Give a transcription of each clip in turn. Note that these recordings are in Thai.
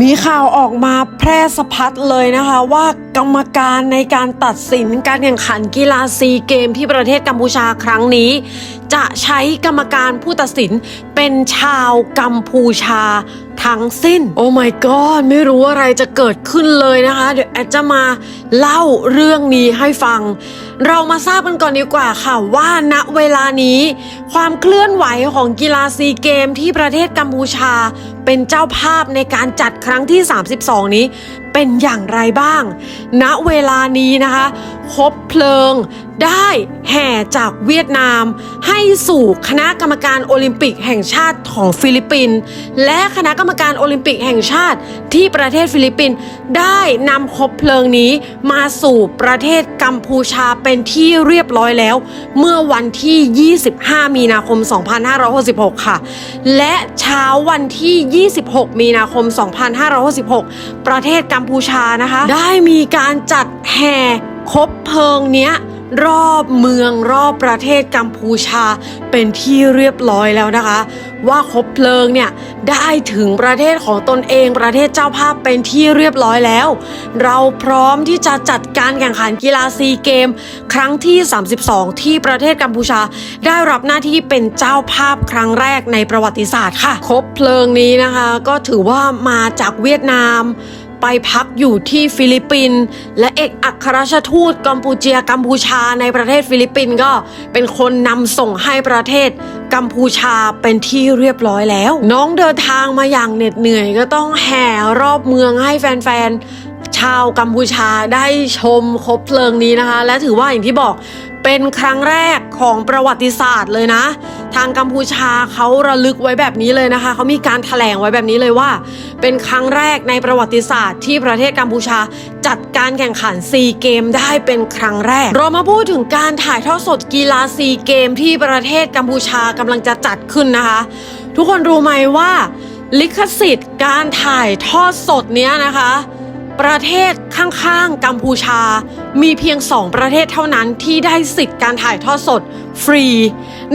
มีข่าวออกมาแพร่สะพัดเลยนะคะว่ากรรมการในการตัดสินการแข่งขันกีฬาซีเกมที่ประเทศกัมพูชาครั้งนี้ จะใช้กรรมการผู้ตัดสินเป็นชาวกัมพูชาทั้งสิ้น โอ้ my god ไม่รู้อะไรจะเกิดขึ้นเลยนะคะ เดี๋ยวแอดจะมาเล่าเรื่องนี้ให้ฟัง เรามาทราบกันก่อนดีกว่าค่ะว่าณเวลานี้ ความเคลื่อนไหวของกีฬาซีเกมที่ประเทศกัมพูชา เป็นเจ้าภาพในการจัดครั้งที่ 32 นี้เป็นอย่างไรบ้าง ณ เวลานี้นะคะคบเพลิง ได้แห่จากเวียดนาม ให้สู่คณะกรรมการโอลิมปิกแห่งชาติของฟิลิปปินส์และคณะกรรมการโอลิมปิกแห่งชาติที่ประเทศฟิลิปปินส์ได้นำคบเพลิงนี้มาสู่ประเทศกัมพูชาเป็นที่เรียบร้อยแล้ว เมื่อวันที่ 25 มีนาคม 2566 ค่ะ และเช้าวันที่ 26 มีนาคม 2566 ประเทศกัมพูชานะคะ ได้มีการจัดแห่ คบเพลิงเนี้ยรอบเมืองรอบประเทศกัมพูชาเป็นที่เรียบร้อยแล้วนะคะ ว่าคบเพลิงเนี่ยได้ถึงประเทศของตนเองประเทศเจ้าภาพเป็นที่เรียบร้อยแล้ว เราพร้อมที่จะจัดการแข่งขันกีฬาซีเกม ครั้งที่ 32 ที่ประเทศกัมพูชา ได้รับหน้าที่เป็นเจ้าภาพครั้งแรกในประวัติศาสตร์ค่ะคบเพลิงนี้นะคะ ก็ถือว่ามาจากเวียดนาม ไปพักอยู่ที่ฟิลิปปินส์และเอกอัครราชทูตกัมพูเจียกัมพูชาในประเทศฟิลิปปินส์ก็เป็นคนนำส่งให้ประเทศกัมพูชาเป็นที่เรียบร้อยแล้ว น้องเดินทางมาอย่างเหน็ดเหนื่อยก็ต้องแห่รอบเมืองให้แฟนๆชาวกัมพูชาได้ชมคบเพลิงนี้นะคะ และถือว่าอย่างที่บอกเป็นครั้งแรกของประวัติศาสตร์เลยนะ ทางกัมพูชาเขาระลึกไว้แบบนี้เลยนะคะเขามีการถแถลงไว้แบบนี้เลยว่า เป็นครั้งแรกในประวัติศาสตร์ที่ประเทศกัมพูชาจัดการแข่งขันซีเกมได้เป็นครั้งแรก เรามาพูดถึงการถ่ายทอดสดกีฬาซีเกมที่ประเทศกัมพูชากำลังจะจัดขึ้นนะคะ ทุกคนรู้ไหมว่า ลิขสิทธิ์การถ่ายทอดสดเนี้ยนะคะ ประเทศข้างๆกัมพูชา มีเพียง 2 ประเทศเท่านั้นที่ได้สิทธิ์การถ่ายทอดสดฟรี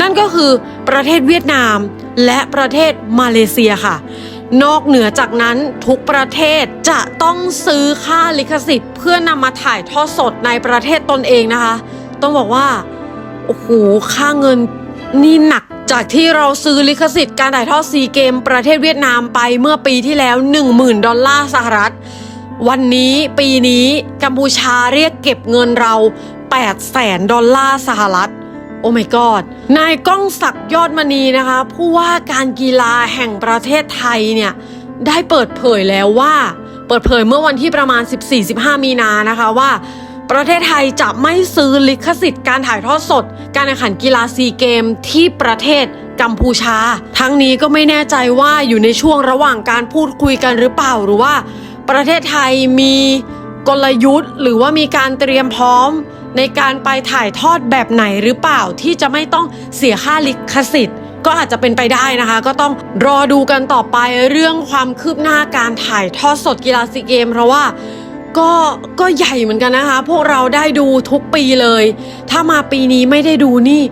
นั่นก็คือประเทศเวียดนาม และประเทศมาเลเซียค่ะ นอกเหนือจากนั้นทุกประเทศจะต้องซื้อค่าลิขสิทธิ์ เพื่อนำมาถ่ายทอดสดในประเทศตนเองนะคะ ต้องบอกว่าโอ้โหค่าเงินนี่หนักจากที่เราซื้อลิขสิทธิ์การถ่ายทอดซีเกม ประเทศเวียดนามไปเมื่อปีที่แล้ว 10,000 ดอลลาร์สหรัฐ วันนี้ปีนี้กัมพูชาเรียกเก็บเงินเรา 8 แสนดอลลาร์สหรัฐ โอ้ my god นายก้องศักดิ์ยอดมณีนะคะ ผู้ว่าการกีฬาแห่งประเทศไทยเนี่ย ได้เปิดเผยแล้วว่า เปิดเผยเมื่อวันที่ประมาณ 14-15 มีนานะคะว่าประเทศไทยจะไม่ซื้อลิขสิทธิ์การถ่ายทอดสด การแข่งขันกีฬาซีเกมที่ประเทศกัมพูชา ทั้งนี้ก็ไม่แน่ใจว่าอยู่ในช่วงระหว่างการพูดคุยกันหรือเปล่าหรือว่า ประเทศไทยมีกลยุทธ์ หรือว่ามีการเตรียมพร้อม ในการไปถ่ายทอดแบบไหนหรือเปล่าที่จะไม่ต้องเสียค่าลิขสิทธิ์ ก็อาจจะเป็นไปได้นะคะ ก็ต้องรอดูกันต่อไปเรื่องความคืบหน้าการถ่ายทอดสดกีฬาซีเกม เพราะว่าก็ก็ใหญ่เหมือนกันนะคะ พวกเราได้ดูทุกปีเลย ถ้ามาปีนี้ไม่ได้ดูนี่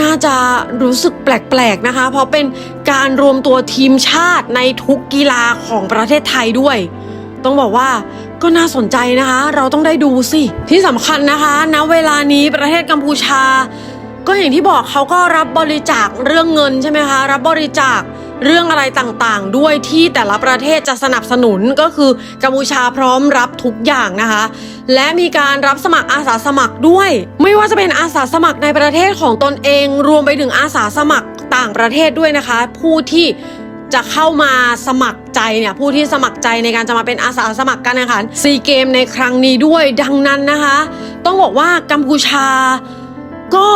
น่าจะรู้สึกแปลกๆนะคะ เพราะเป็นการรวมตัวทีมชาติในทุกกีฬาของประเทศไทยด้วย ต้องบอกว่าก็น่าสนใจนะคะ เราต้องได้ดูสิ ที่สำคัญนะคะณเวลานี้ประเทศกัมพูชา ก็อย่างที่บอกเขาก็รับบริจาคเรื่องเงินใช่ไหมคะรับบริจาคเรื่องอะไรต่างๆ ด้วยที่แต่ละประเทศจะสนับสนุนก็คือกัมพูชาพร้อมรับทุกอย่างนะคะ และมีการรับสมัครอาสาสมัครด้วย ไม่ว่าจะเป็นอาสาสมัครในประเทศของตนเอง รวมไปถึงอาสาสมัครต่างประเทศด้วยนะคะ ผู้ที่ จะเข้ามาสมัครใจเนี่ยผู้ที่สมัครใจในการจะมาเป็นอาสาสมัครการแข่งขันซีเกมในครั้งนี้ด้วยดังนั้นนะคะ ต้องบอกว่ากัมพูชา ก็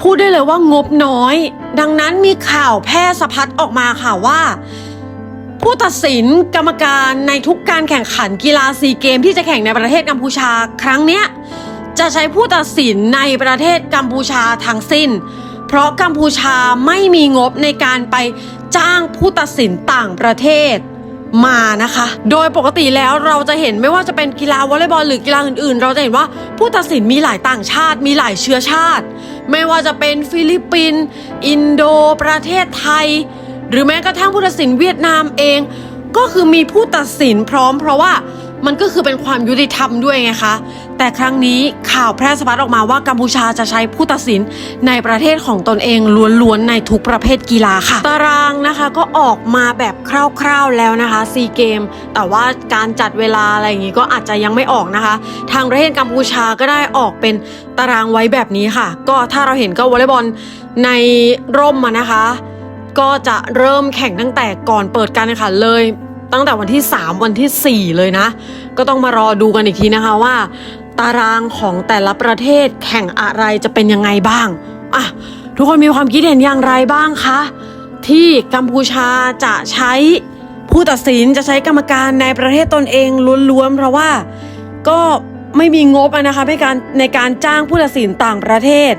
พูดได้เลยว่างบน้อย ดังนั้นมีข่าวแพร่สะพัดออกมาค่ะว่า ผู้ตัดสินกรรมการในทุกการแข่งขันกีฬาซีเกมที่จะแข่งในประเทศกัมพูชาครั้งเนี้ยจะใช้ผู้ตัดสินในประเทศกัมพูชาทั้งสิ้น เพราะกัมพูชาไม่มีงบในการไป จ้างผู้ตัดสินต่างประเทศมานะคะ โดยปกติแล้วเราจะเห็นไม่ว่าจะเป็นกีฬาวอลเลย์บอลหรือกีฬาอื่นๆ เราจะเห็นว่าผู้ตัดสินมีหลายต่างชาติ มีหลายเชื้อชาติ ไม่ว่าจะเป็นฟิลิปปินส์อินโด ประเทศไทย หรือแม้กระทั่งผู้ตัดสินเวียดนามเอง ก็คือมีผู้ตัดสินพร้อมเพราะว่า มันก็คือเป็นความยุติธรรมด้วยไงคะ แต่ครั้งนี้ข่าวแพร่สะพัดออกมาว่ากัมพูชาจะใช้ผู้ตัดสินในประเทศของตนเองล้วนๆในทุกประเภทกีฬาค่ะ ตารางนะคะก็ออกมาแบบคร่าวๆแล้วนะคะซีเกม แต่ว่าการจัดเวลาอะไรอย่างงี้ก็อาจจะยังไม่ออกนะคะ ทางประเทศกัมพูชาก็ได้ออกเป็นตารางไว้แบบนี้ค่ะ ก็ถ้าเราเห็นก็วอลเลย์บอลในร่มอะนะคะ ก็จะเริ่มแข่งตั้งแต่ก่อนเปิดการแข่งขันเลย ตั้งแต่วันที่ 3 วันทีสี่ 4 เลยนะ ก็ต้องมารอดูกันอีกทีนะคะว่า ตารางของแต่ละประเทศแข่งอะไรจะเป็นยังไงบ้างอะทุกคนมีความคิดเห็นอย่างไรบ้างคะที่กัมพูชาจะใช้ผู้ตัดสินจะใช้กรรมการในประเทศตนเองล้วนๆเพราะว่าก็ไม่มีงบนะคะในการในการจ้างผู้ตัดสินต่างประเทศ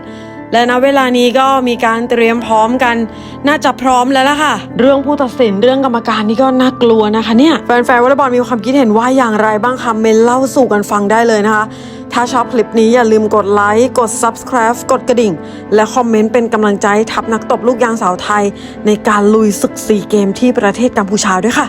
และณเวลานี้ก็มีการเตรียมพร้อมกัน น่าจะพร้อมแล้วล่ะค่ะ เรื่องผู้ตัดสินเรื่องกรรมการนี่ก็น่ากลัวนะคะเนี่ยแฟนๆวอลเลย์บอลมีความคิดเห็นว่าอย่างไรบ้างคะเมนเล่าสู่กันฟังได้เลยนะคะ ถ้าชอบคลิปนี้อย่าลืมกดไลค์กด subscribe กดกระดิ่ง และคอมเมนต์เป็นกำลังใจทัพนักตบลูกยางสาวไทย ในการลุยศึกซีเกมที่ประเทศกัมพูชาด้วยค่ะ